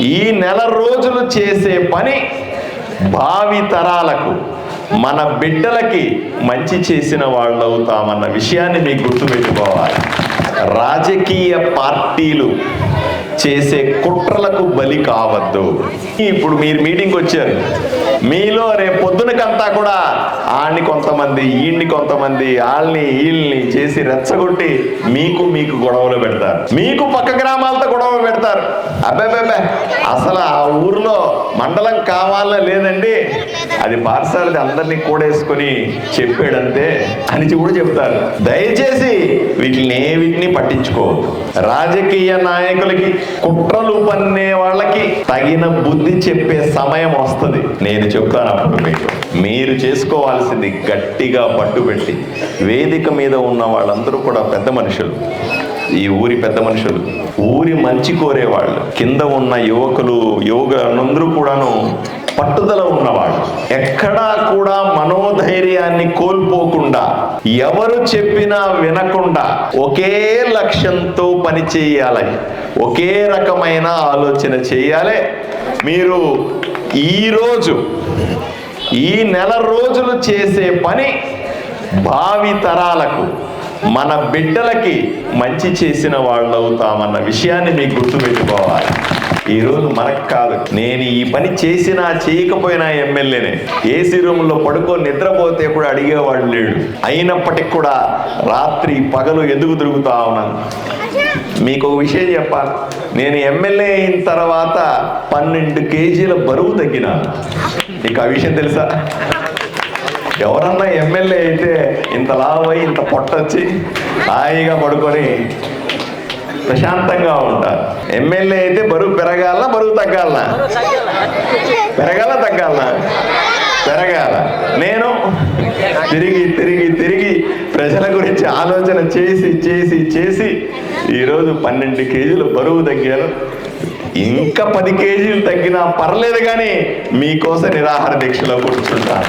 ఈ నెల రోజులు చేసే పని భావి తరాలకు మన బిడ్డలకి మంచి చేసిన వాళ్ళు అవుతామన్న విషయాన్ని మీకు గుర్తుపెట్టుకోవాలి. రాజకీయ పార్టీలు చేసే కుట్రలకు బలి కావద్దు. ఇప్పుడు మీరు మీటింగ్ వచ్చారు. మీలో రేపు పొద్దునకంతా కూడా ఆడిని కొంతమంది ఈయన్ని కొంతమంది వాళ్ళని వీళ్ళని చేసి రెచ్చగొట్టి మీకు మీకు గొడవలు పెడతారు. మీకు పక్క గ్రామాలతో గొడవలు పెడతారు. అబ్బాయి అసలు ఆ ఊర్లో మండలం కావాలా లేదండి. అది పాఠశాలది అందరినీ కూడేసుకొని చెప్పాడంతే అని కూడా చెప్తారు. దయచేసి వీటిని ఏ వీటిని పట్టించుకోవద్దు. రాజకీయ నాయకులకి కుట్రలు పన్నే వాళ్ళకి తగిన బుద్ధి చెప్పే సమయం వస్తుంది. నేను చెప్తాను అప్పుడు మీకు. మీరు చేసుకోవాల్సింది గట్టిగా పట్టుబెట్టి వేదిక మీద ఉన్న వాళ్ళందరూ కూడా పెద్ద మనుషులు. ఈ ఊరి పెద్ద మనుషులు. ఊరి మంచి కోరేవాళ్ళు. కింద ఉన్న యువకులు యువకులందరూ కూడాను పట్టుదల ఉన్నవాళ్ళు. ఎక్కడా కూడా మనోధైర్యాన్ని కోల్పోకుండా ఎవరు చెప్పినా వినకుండా ఒకే లక్ష్యంతో పని చేయాలి. ఒకే రకమైన ఆలోచన చేయాలి. మీరు ఈరోజు ఈ నెల రోజులు చేసే పని భావి తరాలకు మన బిడ్డలకి మంచి చేసిన వాళ్ళు అవుతామన్న విషయాన్ని మీకు గుర్తుపెట్టుకోవాలి. ఈరోజు మనకు కాదు నేను ఈ పని చేసినా చేయకపోయినా ఎమ్మెల్యేనే. ఏసీ రూమ్లో పడుకో నిద్రపోతే కూడా అడిగేవాడు లేడు. అయినప్పటికి కూడా రాత్రి పగలు ఎందుకు తిరుగుతా ఉన్నాను? మీకు ఒక విషయం చెప్పాలి. నేను ఎమ్మెల్యే అయిన తర్వాత పన్నెండు కేజీల బరువు తగ్గిన మీకు ఆ విషయం తెలుసా? ఎవరన్నా ఎమ్మెల్యే అయితే ఇంత లావై ఇంత పొట్టొచ్చి హాయిగా పడుకొని ప్రశాంతంగా ఉంటారు. ఎమ్మెల్యే అయితే బరువు పెరగాల బరువు తగ్గాల పెరగాల తగ్గాల పెరగాల. నేను తిరిగి తిరిగి తిరిగి ప్రజల గురించి ఆలోచన చేసి చేసి చేసి ఈరోజు పన్నెండు కేజీలు బరువు తగ్గాను. ఇంకా పది కేజీలు తగ్గినా పర్లేదు కానీ మీకోసం నిరాహార దీక్షలో కూర్చుంటాను.